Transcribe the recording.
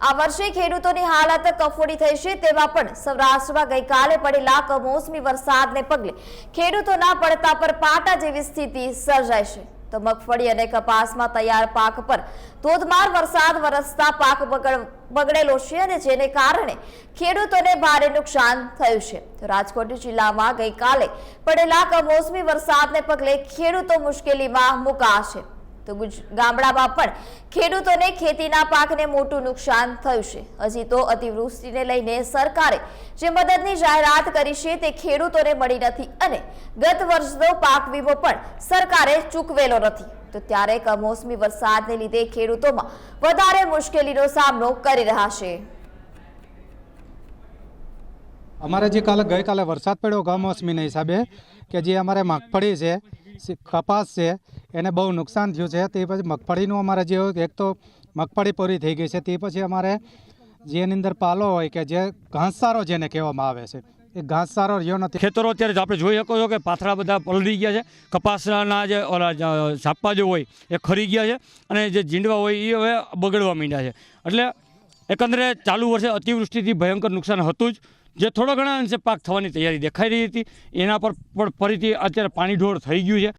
આ વર્ષે ખેડૂતોની હાલત કફોડી થઈ છે. તેમાં પણ સૌરાષ્ટ્રમાં ગઈકાલે પડેલા કમોસમી વરસાદને પગલે ખેડૂતોના પડતા પર પાટા જેવી સ્થિતિ સર્જાય છે. તો મગફળી અને કપાસમાં તૈયાર પાક પર ધોધમાર વરસાદ વરસતા પાક બગડેલો છે અને જેને કારણે ખેડૂતોને ભારે નુકસાન થયું છે. રાજકોટ જિલ્લામાં ગઈકાલે પડેલા કમોસમી વરસાદને પગલે ખેડૂતો મુશ્કેલીમાં મુકાશે. તો ગામડામાં પણ ખેડૂતોને ખેતીના પાકને મોટું નુકસાન થયું છે. હજી તો અતિવૃષ્ટિને લઈને સરકારે જે મદદની જાહેરાત કરી છે તે ખેડૂતોને મળી નથી અને ગત વર્ષનો પાક વીમો પણ સરકારે ચૂકવેલો નથી. તો ત્યારે કમોસમી વરસાદને લીધે ખેડૂતોમાં વધારે મુશ્કેલીનો સામનો કરી રહ્યા છે. અમારે જે કાલે ગઈકાલે વરસાદ પડ્યો કમોસમીના હિસાબે, કે જે અમારે મગફળી છે કપાસ છે, એને બહુ નુકસાન થયું છે, તે પછી મગફળીનું અમારે જે એક તો મગફળી પૂરી થઈ ગઈ છે, તે પછી અમારે જેની અંદર પાલો હોય કે જે ઘાસચારો જેને કહેવામાં આવે છે, એ ઘાસચારો રહ્યો નથી. ખેતરો અત્યારે આપણે જોઈ શકો છો કે પાથરા બધા પલળી ગયા છે, કપાસના જે ઓલા ઝાપા જે હોય, એ ખરી ગયા છે, અને જે જીંડવા હોય, એ હવે બગડવા માંડ્યા છે. એટલે એકંદરે ચાલુ વર્ષે અતિવૃષ્ટિથી ભયંકર નુકસાન હતું જ, જે થોડો ઘણા અંશે પાક થવાની તૈયારી દેખાઈ રહી હતી, એના પર પણ ફરીથી અત્યારે પાણી ઢોળ થઈ ગયું છે.